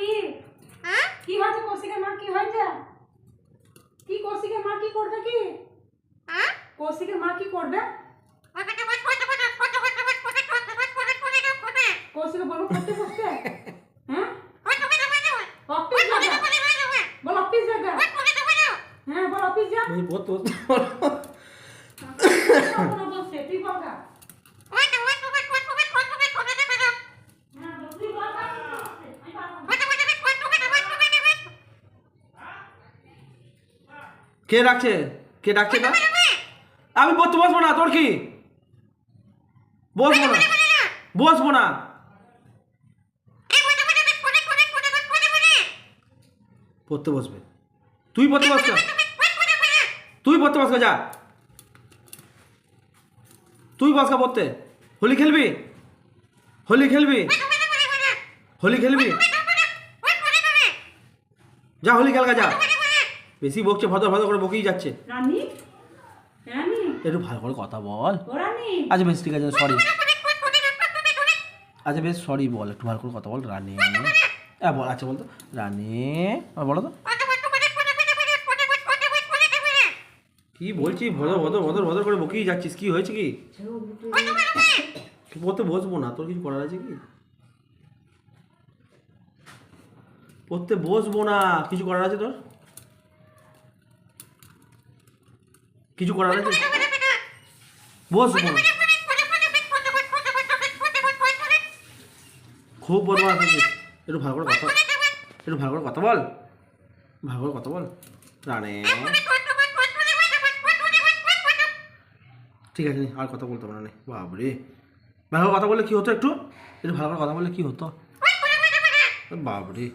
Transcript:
কি? কি হয়েছে কৌশিকের মা? কি হয়েছে? কি কৌশিকের মা কি করবে কি? কৌশিকের মা কি করবে? কৌশিকে বলব পড়তে বসতে। হ্যাঁ? অফিস যাবে বল অফিস যাবে হ্যাঁ বল অফিস যা। বলছি পড়তে বসতে বল বসতে তুই বল গা হ্যাঁ বল, তুই বল গা, আমি পারব না। কে ডাকছে কে ডাকছে না আমি পড়তে বসবো না তোর কি বসবো না বসবো না পড়তে বসবে তুই পড়তে বসবে তুই পড়তে বসবে যা তুই বসকা পড়তে হোলি খেলবি হোলি খেলবি হোলি খেলবি যা হোলি খেলগা যা বেশি বকছে ভদ্র ভদ্র করে বকেই যাচ্ছে। রানী? রানী? একটু ভালো করে কথা বল। ও রানী? আচ্ছা বেশ ঠিক আছে সরি আচ্ছা বেশ সরি বল একটু ভালো করে কথা বল রানী। হ্যাঁ বল আচ্ছা বল তো। রানী আর বলো তো। কি বলছি ভদর ভদর ভদর ভদর করে বকেই যাচ্ছিস কি হয়েছে কি? পড়তে বসবো না তোর কিছু করার আছে কি? পড়তে বসবো না কিছু করার আছে তোর? কিছু করার আছে বসবো না খুব বদমাস আছিস একটু ভালো করে কথা একটু ভালো করে কথা বল ভালো করে কথা বল রানে ঠিক আছে আর কথা বলতে পারো না বাবরে ভালো করে কথা বললে কি হতো একটু একটু ভালো করে কথা বললে কি হতো বাবরে